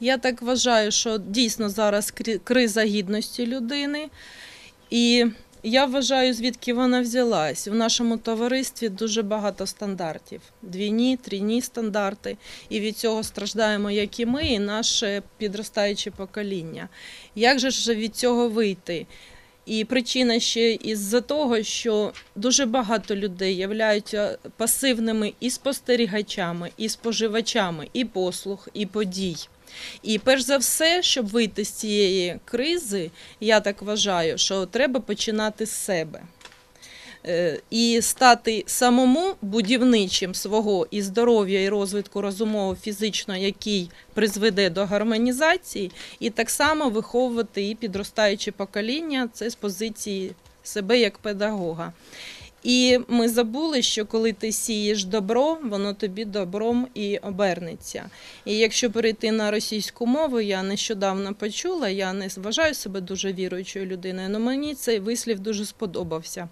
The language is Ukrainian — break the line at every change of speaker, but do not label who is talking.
Я так вважаю, що дійсно зараз криза гідності людини. І я вважаю, звідки вона взялась. В нашому товаристві дуже багато стандартів: двійні, трійні стандарти. І від цього страждаємо як і ми, і наше підростаюче покоління. Як же ж від цього вийти? І причина ще із-за того, що дуже багато людей являються пасивними і спостерігачами, і споживачами, і послуг, і подій. І перш за все, щоб вийти з цієї кризи, я так вважаю, що треба починати з себе. Е, І стати самому будівничим свого і здоров'я, і розвитку розумово фізично, який призведе до гармонізації, і так само виховувати і підростаюче покоління це з позиції себе як педагога. І ми забули, що коли ти сієш добро, воно тобі добром і обернеться. І якщо перейти на російську мову, я нещодавно почула, я не вважаю себе дуже віруючою людиною, але мені цей вислів дуже сподобався.